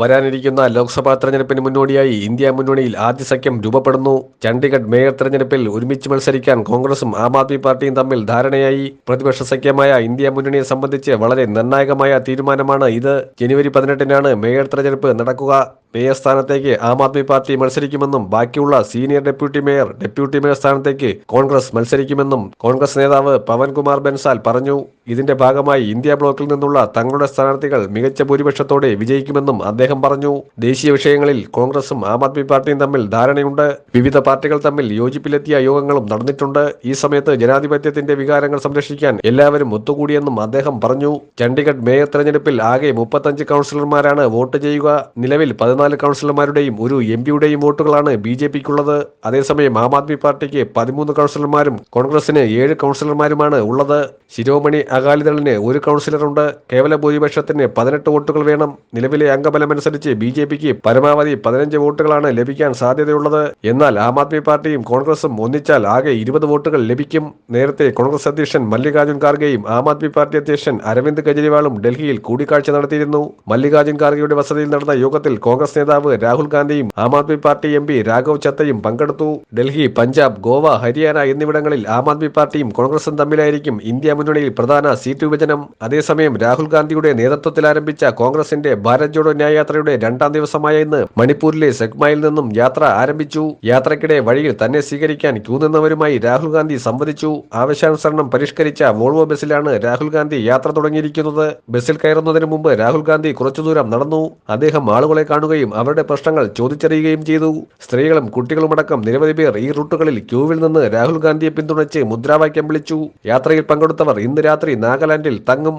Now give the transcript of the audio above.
വരാനിരിക്കുന്ന ലോക്സഭാ തെരഞ്ഞെടുപ്പിന് മുന്നോടിയായി ഇന്ത്യ മുന്നണിയിൽ ആദ്യ സഖ്യം രൂപപ്പെടുന്നു. ചണ്ഡീഗഡ് മേയർ തെരഞ്ഞെടുപ്പിൽ ഒരുമിച്ച് മത്സരിക്കാൻ കോൺഗ്രസും ആം ആദ്മി പാർട്ടിയും തമ്മിൽ ധാരണയായി. പ്രതിപക്ഷ സഖ്യമായ ഇന്ത്യ മുന്നണിയെ സംബന്ധിച്ച് വളരെ നിർണായകമായ തീരുമാനമാണ് ഇത്. ജനുവരി പതിനെട്ടിനാണ് മേയർ തെരഞ്ഞെടുപ്പ് നടക്കുക. മേയർ സ്ഥാനത്തേക്ക് ആം ആദ്മി പാർട്ടി മത്സരിക്കുമെന്നും ബാക്കിയുള്ള senior deputy mayor deputy mayor സ്ഥാനത്തേക്ക് കോൺഗ്രസ് മത്സരിക്കുമെന്നും കോൺഗ്രസ് നേതാവ് പവൻകുമാർ ബൻസാൽ പറഞ്ഞു. ഇതിന്റെ ഭാഗമായി ഇന്ത്യ ബ്ലോക്കിൽ നിന്നുള്ള തങ്ങളുടെ സ്ഥാനാർത്ഥികൾ മികച്ച ഭൂരിപക്ഷത്തോടെ വിജയിക്കുമെന്നും അദ്ദേഹം പറഞ്ഞു. ദേശീയ വിഷയങ്ങളിൽ കോൺഗ്രസും ആം ആദ്മി പാർട്ടിയും തമ്മിൽ ധാരണയുണ്ട്. വിവിധ പാർട്ടികൾ തമ്മിൽ യോജിപ്പിലെത്തിയ യോഗങ്ങളും നടന്നിട്ടുണ്ട്. ഈ സമയത്ത് ജനാധിപത്യത്തിന്റെ വികാരങ്ങൾ സംരക്ഷിക്കാൻ എല്ലാവരും ഒത്തുകൂടിയെന്നും അദ്ദേഹം പറഞ്ഞു. ചണ്ഡീഗഡ് മേയർ തെരഞ്ഞെടുപ്പിൽ ആകെ മുപ്പത്തഞ്ച് കൗൺസിലർമാരാണ് വോട്ട് ചെയ്യുക. നിലവിൽ പതിനാല് കൗൺസിലർമാരുടെയും ഒരു എം പിയുടെയും വോട്ടുകളാണ് ബി ജെ പിക്കുള്ളത്. അതേസമയം ആം ആദ്മി പാർട്ടിക്ക് പതിമൂന്ന് കൗൺസിലർമാരും കോൺഗ്രസിന് ഏഴ് കൗൺസിലർമാരുമാണ് ഉള്ളത്. ശിരോമണി അകാലിദളിന് ഒരു കൗൺസിലറുണ്ട്. കേവല ഭൂരിപക്ഷത്തിന് പതിനെട്ട് വോട്ടുകൾ വേണം. നിലവിലെ അംഗബലമനുസരിച്ച് ബി ജെ പിക്ക് പരമാവധി പതിനഞ്ച് വോട്ടുകളാണ് ലഭിക്കാൻ സാധ്യതയുള്ളത്. എന്നാൽ ആം ആദ്മി പാർട്ടിയും കോൺഗ്രസും ഒന്നിച്ചാൽ ആകെ ഇരുപത് വോട്ടുകൾ ലഭിക്കും. നേരത്തെ കോൺഗ്രസ് അധ്യക്ഷൻ മല്ലികാർജുൻ ഖാർഗെയും ആം ആദ്മി പാർട്ടി അധ്യക്ഷൻ അരവിന്ദ് കെജ്രിവാളും ഡൽഹിയിൽ കൂടിക്കാഴ്ച നടത്തിയിരുന്നു. മല്ലികാർജുൻ ഖാർഗെയുടെ വസതിയിൽ നടന്ന യോഗത്തിൽ കോൺഗ്രസ് നേതാവ് രാഹുൽ ഗാന്ധിയും ആം ആദ്മി പാർട്ടി എം രാഘവ് ചത്തയും പങ്കെടുത്തു. ഡൽഹി പഞ്ചാബ് ഗോവ ഹരിയാന എന്നിവിടങ്ങളിൽ ആം ആദ്മി പാർട്ടിയും കോൺഗ്രസും തമ്മിലായിരിക്കും ഇന്ത്യ മുന്നണിയിൽ പ്രധാന സീറ്റ് വിഭജനം. അതേസമയം രാഹുൽ ഗാന്ധിയുടെ നേതൃത്വത്തിൽ ആരംഭിച്ച കോൺഗ്രസിന്റെ ഭാരത് ജോഡോ ന്യായയാത്രയുടെ രണ്ടാം ദിവസമായ ഇന്ന് മണിപ്പൂരിലെ സെഗ്മയിൽ നിന്നും യാത്ര ആരംഭിച്ചു. യാത്രയ്ക്കിടെ വഴിയിൽ തന്നെ സ്വീകരിക്കാൻ ക്യൂ നിന്നവരുമായി രാഹുൽ ഗാന്ധി സംവദിച്ചു. ആവശ്യാനുസരണം പരിഷ്കരിച്ച വോൾവോ ബസ്സിലാണ് രാഹുൽ ഗാന്ധി യാത്ര തുടങ്ങിയിരിക്കുന്നത്. ബസ്സിൽ കയറുന്നതിന് മുമ്പ് രാഹുൽ ഗാന്ധി കുറച്ചു ദൂരം നടന്നു. അദ്ദേഹം ആളുകളെ കാണുകയും അവരുടെ പ്രശ്നങ്ങൾ ചോദിച്ചറിയുകയും ചെയ്തു. സ്ത്രീകളും കുട്ടികളുമടക്കം നിരവധി പേർ ഈ റൂട്ടുകളിൽ ക്യൂവിൽ നിന്ന് രാഹുൽ ഗാന്ധിയെ പിന്തുണച്ച് മുദ്രാവാക്യം വിളിച്ചു. യാത്രയിൽ പങ്കെടുത്തവർ ഇന്ന് രാത്രി നാഗാലാൻഡിൽ തങ്ങും.